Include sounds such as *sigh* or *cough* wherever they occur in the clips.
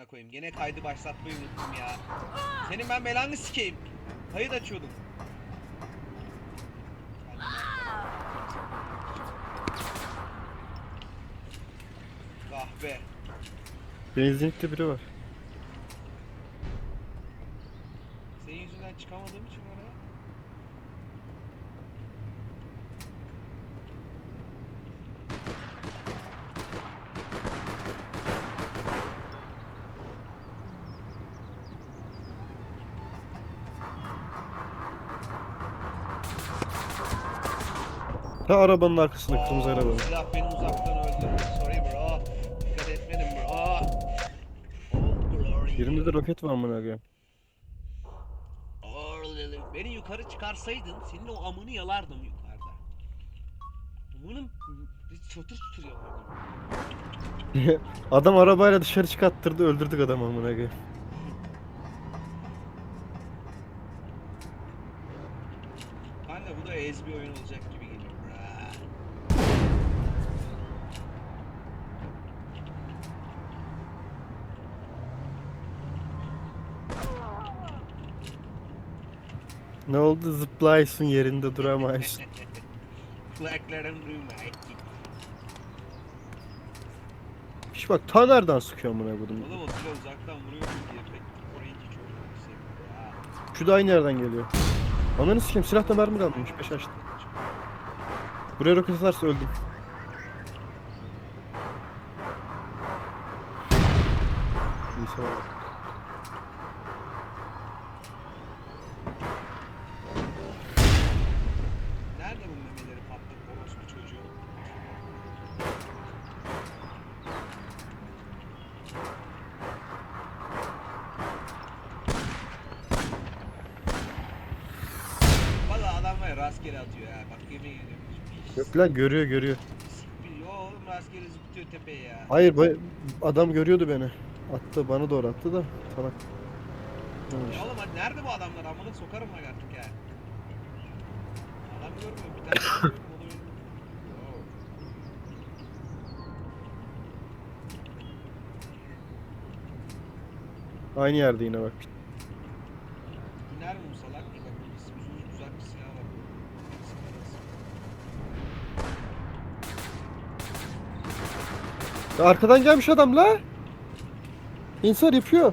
Amına koyayım. Gene kaydı başlatmayı unuttum ya. Senin ben belanı sikeyim. Kayıt açıyordum. Kahve. Benzinlikte biri var. Senin yüzünden çıkamadığım için oraya. Ta arabanın arkasında kırmızı araba. Silah beni uzaktan öldürdü. Sorry bro. Dikkat etmedim bro. Glory. Birinde de roket var koyayım. All- Beni yukarı çıkarsaydın senin o amını yalardım yukarıda. Amının çatır çatır yalardım. *laughs* Adam arabayla dışarı çıkarttırdı öldürdük adamı amına koyayım. Kanka bu da ez bir oyun olacak gibi geliyor. Bra. Ne oldu zıplaysın yerinde duramayısın. Kulaklarım duymayın. Hiç bak ta nereden sıkıyor amına koydum. Oğlum o silah uzaktan vuruyor diye pek orayı hiç sevmiyorum. Şu da aynı yerden geliyor. Ananı sikeyim silahta mermi kalmamış 5 açtı. Buraya roket atarsa öldüm. Olarak. Nerede bu memeleri patlak orospu çocuğu? Valla adam var ya rastgele atıyor ya. Bak yemin ediyorum. Yok lan görüyor görüyor. Yo oğlum rastgele zıplıyor tepeye ya. Hayır bu adam görüyordu beni. Attı bana doğru attı da salak. Ne olmuş? Ya oğlum hadi nerede bu adamlar? Amına sokarım bak artık ya. Adam görmüyor. Bir tane. Aynı yerde yine bak. İner mi bu salak bak biz uzun uzak bir silah var. Ya arkadan gelmiş adam la. İnsan yapıyor.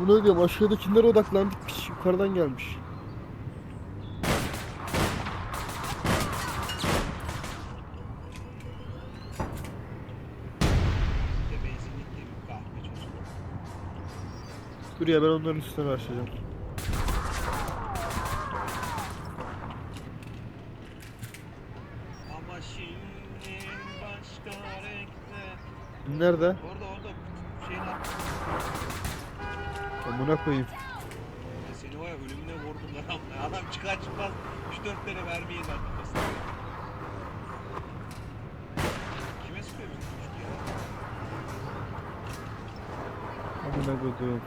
Bunu diyorum aşağıdakilere odaklandık. Yukarıdan gelmiş. Dur ya ben onların üstüne başlayacağım. Nerede? Orada orada şeyler. Amına koyayım. Ya seni var ya ölümüne vurdum lan. *laughs* Adam çıkar çıkmaz 3-4 tane mermi yedi kafasına. Kime sıkıyor bizim çocuk ya? Amına koyduğum.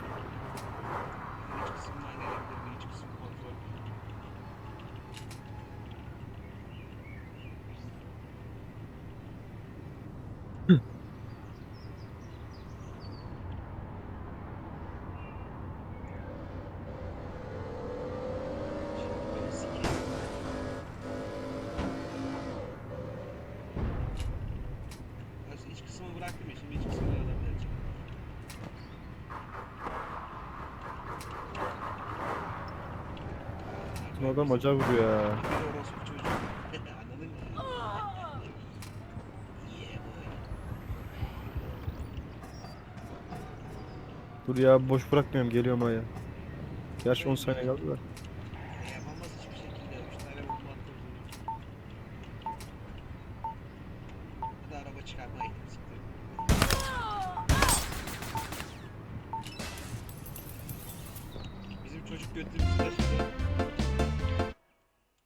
Bu adam acayip vuruyor ya. Dur ya boş bırakmıyorum geliyorum aya. Gerçi 10 saniye kaldı da. Bizim çocuk götümüzü taşıdı.